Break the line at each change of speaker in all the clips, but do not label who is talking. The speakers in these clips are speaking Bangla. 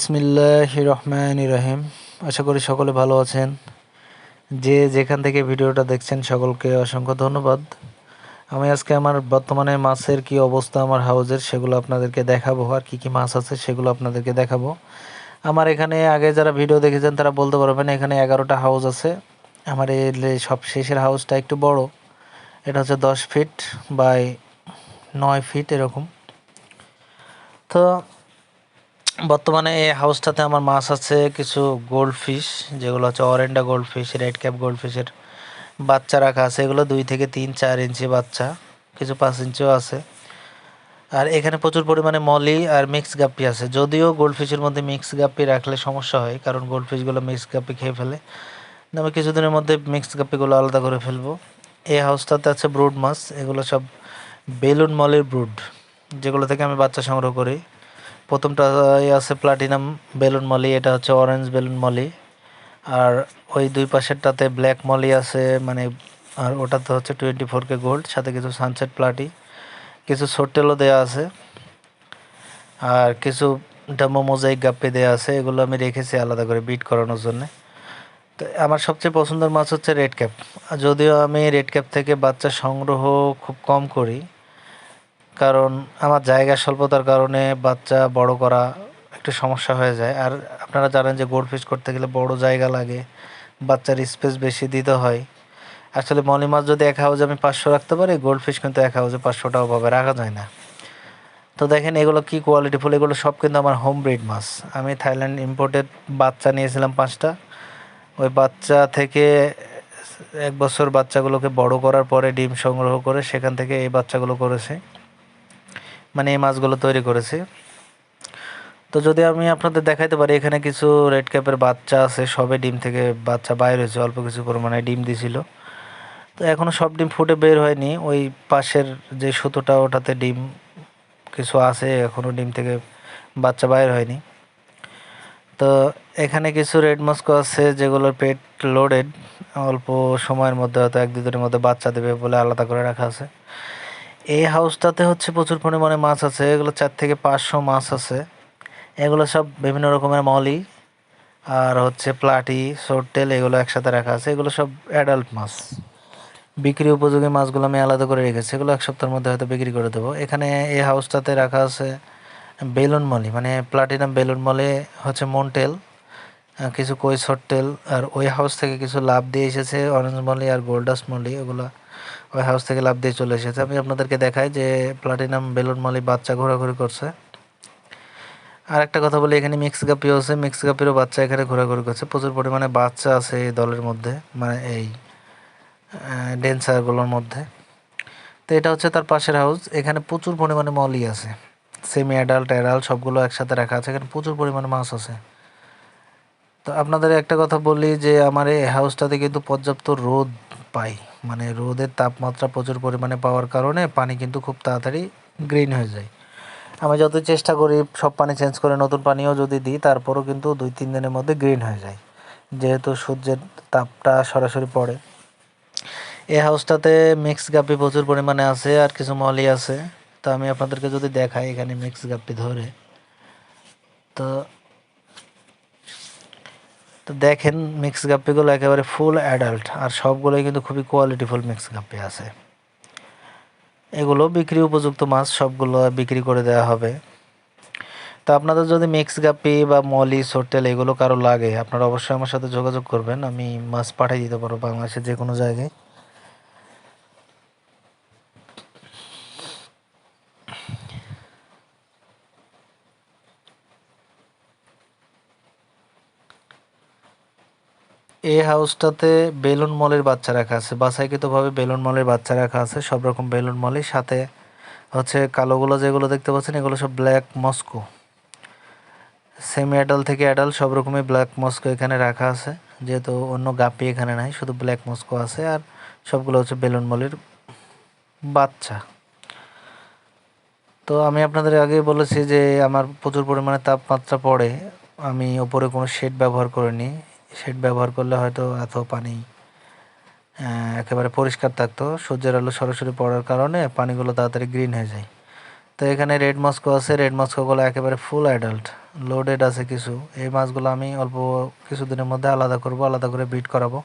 বিসমিল্লাহ রহমান রহিম আশা করি সকলে ভালো আছেন। যে যেখান থেকে ভিডিওটা দেখছেন সকলকে অসংখ্য ধন্যবাদ। আমি আজকে আমার বর্তমানে মাছের কি অবস্থা, আমার হাউজের, সেগুলো আপনাদেরকে দেখাবো, আর কি কি মাছ আছে সেগুলো আপনাদেরকে দেখাবো। আমার এখানে আগে যারা ভিডিও দেখেছেন, তারা বলতে পারবেন এখানে এগারোটা হাউস আছে। আমার এই সব শেষের হাউসটা একটু বড়। এটা হচ্ছে দশ ফিট বাই নয় ফিট এরকম। তো বর্তমানে এই হাউসটাতে আমার মাছ আছে কিছু গোল্ড ফিশ যেগুলো হচ্ছে oranda gold fish red cap gold ফিশের বাচ্চা রাখা আছে। এগুলো দুই থেকে তিন, চার ইঞ্চি বাচ্চা, কিছু পাঁচ ইঞ্চিও আছে। আর এখানে প্রচুর পরিমাণে মলি আর মিক্স গাপ্পি আছে। যদিও গোল্ড ফিশের মধ্যে মিক্স গাপ্পি রাখলে সমস্যা হয়, কারণ গোল্ড ফিশগুলো মিক্স গাপ্পি খেয়ে ফেলে। আমি কিছুদিনের মধ্যে মিক্স গাপ্পিগুলো আলাদা করে ফেলব। এই হাউসটাতে আছে ব্রুড মাছ, এগুলো সব বেলুন মলির ব্রুড যেগুলো থেকে আমি বাচ্চা সংগ্রহ করি। প্রথমটা আছে প্লাটিনাম বেলুন মলি, এটা হচ্ছে অরেঞ্জ বেলুন মলি। আর ওই দুই পাশেরটাতে ব্ল্যাক মলি আছে মানে আর ওটাতে হচ্ছে টোয়েন্টি ফোর কে গোল্ড সাথে কিছু সানসেট প্লাটি কিছু সোটেলও দেওয়া আছে। আর কিছু ডামো মোজাইক গাপ্পি দেওয়া আছে, এগুলো আমি রেখেছি আলাদা করে বিট করানোর জন্যে। তো আমার সবচেয়ে পছন্দের মাছ হচ্ছে রেড ক্যাপ যদিও আমি রেড ক্যাপ থেকে বাচ্চা সংগ্রহ খুব কম করি কারণ আমার জায়গা স্বল্পতার কারণে বাচ্চা বড় করা একটু সমস্যা হয়ে যায়। আর আপনারা জানেন যে গোল্ড ফিশ করতে গেলে বড় জায়গা লাগে, বাচ্চার স্পেস বেশি দিতে হয়। আসলে মলি মাছ যদি এক হাউজে আমি পাঁচশো রাখতে পারি গোল্ড ফিশ কিন্তু এক হাউজে পাঁচশোটাও পাবে, রাখা যায় না। তো দেখেন এগুলো কী কোয়ালিটি ফুল, এগুলো সব কিন্তু আমার হোম ব্রিড মাছ। আমি থাইল্যান্ড ইম্পোর্টেড বাচ্চা নিয়েছিলাম পাঁচটা। ওই বাচ্চা থেকে এক বছর বাচ্চাগুলোকে বড় করার পরে ডিম সংগ্রহ করে সেখান থেকে এই বাচ্চাগুলো করেছে। মানে এই মাছগুলো তৈরি করেছি। তো যদি আমি আপনাদের দেখাইতে পারি, এখানে কিছু রেড ক্যাপের বাচ্চা আছে, সবে ডিম থেকে বাচ্চা বাইর হয়েছে, অল্প কিছু পরিমাণে ডিম দিছিল। তো এখনও সব ডিম ফুটে বের হয়নি, ওই পাশের যে সুতোটা, ওটাতে ডিম কিছু আছে এখনও ডিম থেকে বাচ্চা বাইর হয়নি। তো এখানে কিছু রেড মস্কো আছে যেগুলোর পেট লোডেড অল্প সময়ের মধ্যে হয়তো এক দুদিনের মধ্যে বাচ্চা দেবে বলে আলাদা করে রাখা আছে। এই হাউসটাতে হচ্ছে প্রচুর পরিমাণে মাছ আছে। এগুলো চার থেকে পাঁচশো মাছ আছে। এগুলো সব বিভিন্ন রকমের মলি আর হচ্ছে প্লাটি, সোরটেল এগুলো একসাথে রাখা আছে। এগুলো সব অ্যাডাল্ট মাছ। বিক্রি উপযোগী মাছগুলো আমি আলাদা করে রেখেছি। এগুলো এক সপ্তাহের মধ্যে হয়তো বিক্রি করে দেবো। এখানে এই হাউসটাতে রাখা আছে বেলুন মলি মানে প্লাটিনাম বেলুন মলে হচ্ছে মন্টেল কিছু কই সট্টেল আর ওই হাউস থেকে কিছু লাভ দিয়ে এসেছে অরেঞ্জ মলি আর গোল্ডাস মলি। ওগুলো ওই হাউস থেকে লাভ দিয়ে চলে এসেছে। আমি আপনাদেরকে দেখাই যে প্লাটিনাম বেলুন মলি বাচ্চা ঘোরাঘুরি করছে। আর একটা কথা বলি, এখানে মিক্স গাপিও আছে। মিক্স গাপিরও বাচ্চা এখানে ঘোরাঘুরি করছে। প্রচুর পরিমাণে বাচ্চা আছে এই দলের মধ্যে মানে এই ডেন্সারগুলোর মধ্যে। তো এটা হচ্ছে তার পাশের হাউস এখানে প্রচুর পরিমাণে মলি আছে। সেমি অ্যাডাল্ট অ্যাডাল্ট সবগুলো একসাথে রাখা আছে। এখানে প্রচুর পরিমাণে মাছ আছে। তো আপনাদের একটা কথা বলি যে, আমার এই হাউসটাতে কিন্তু পর্যাপ্ত রোদ পাই। মানে রোদের তাপমাত্রা প্রচুর পরিমাণে পাওয়ার কারণে পানি কিন্তু খুব তাড়াতাড়ি গ্রিন হয়ে যায়। আমি যত চেষ্টা করি সব পানি চেঞ্জ করে নতুন পানিও যদি দিই, তারপরও কিন্তু দুই তিন দিনের মধ্যে গ্রিন হয়ে যায়। যেহেতু সূর্যের তাপটা সরাসরি পড়ে। এই হাউসটাতে মিক্স গাপি প্রচুর পরিমাণে আছে আর কিছু মলি আছে। তো আমি আপনাদেরকে যদি দেখাই এখানে মিক্স গাপ্পি ধরে। তো তো দেখেন মিক্স গাপ্পিগুলো একেবারে ফুল অ্যাডাল্ট আর সবগুলোই কিন্তু খুবই কোয়ালিটিফুল মিক্স গাপ্পি আছে। এগুলো বিক্রি উপযুক্ত মাছ, সবগুলো বিক্রি করে দেওয়া হবে। তো আপনাদের যদি মিক্স গাপ্পি বা মলি সোটেল এগুলো কারও লাগে, আপনারা অবশ্যই আমার সাথে যোগাযোগ করবেন, আমি মাছ পাঠিয়ে দিতে পারব বাংলাদেশের যে কোনো জায়গায়। এই হাউসটাতে বেলুন মলের বাচ্চা রাখা আছে। বাছাইকৃতভাবে বেলুন মলের বাচ্চা রাখা আছে। সব রকম বেলুন মলের সাথে হচ্ছে কালোগুলো যেগুলো দেখতে পাচ্ছেন, এগুলো সব ব্ল্যাক মস্কো সেমি অ্যাডাল থেকে অ্যাডাল সব রকমই ব্ল্যাক মস্কো এখানে রাখা আছে। যেহেতু অন্য গাপি এখানে নাই, শুধু ব্ল্যাক মস্কো আছে। আর সবগুলো হচ্ছে বেলুন মলের বাচ্চা। তো আমি আপনাদের আগে বলেছি যে, আমার প্রচুর পরিমাণে তাপমাত্রা পড়ে। আমি ওপরে কোনো শেড ব্যবহার করিনি। শেড ব্যবহার করলে হয়তো এত পানি একেবারে পরিষ্কার থাকতো। সূর্যের আলো সরাসরি পড়ার কারণে পানিগুলো তাড়াতাড়ি গ্রিন হয়ে যায়। তো এখানে রেড মস্কো আছে। রেড মস্কোগুলো একেবারে ফুল অ্যাডাল্ট লোডেড আছে কিছু। এই মাছগুলো আমি অল্প কিছুদিনের মধ্যে আলাদা করব, আলাদা করে বিট করাবো।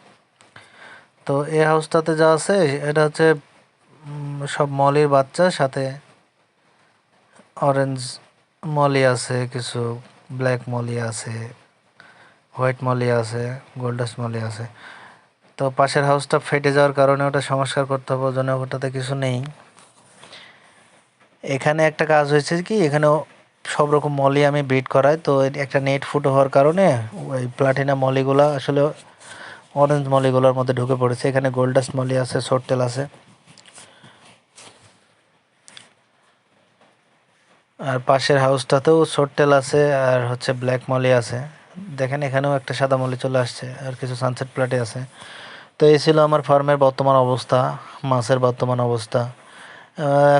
তো এই হাউসটাতে যা আছে, এটা হচ্ছে সব মলির বাচ্চা, সাথে অরেঞ্জ মলি আছে, কিছু ব্ল্যাক মলি আছে। হোয়াইট মলি আছে, গোল্ডাস মলি আছে। তো পাশের হাউসটা ফেটে যাওয়ার কারণে ওটা সংস্কার করতে হবে জন্য ওটাতে কিছু নেই। এখানে একটা কাজ হয়েছে কি, এখানেও সব রকম মলি আমি বিট করাই, তো একটা নেট ফুটো হওয়ার কারণে ওই প্লাটিনা মলিগুলা আসলে অরেঞ্জ মলিগুলোর মধ্যে ঢুকে পড়েছে। এখানে গোল্ডাস মলি আছে সোরটেল আছে। আর পাশের হাউসটাতেও সোরটেল আছে, আর হচ্ছে ব্ল্যাক মলি আছে। দেখেন এখানেও একটা সাদা মলি চলে আসছে আর কিছু সানসেট প্লাটে আছে। তো এই ছিল আমার ফার্মের বর্তমান অবস্থা, মাছের বর্তমান অবস্থা।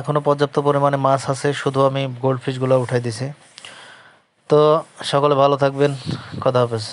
এখনও এখনও পর্যাপ্ত পরিমাণে মাছ আছে, শুধু আমি গোল্ড ফিশগুলো উঠাই দিছি। তো সকলে ভালো থাকবেন, কথা হাফেজ।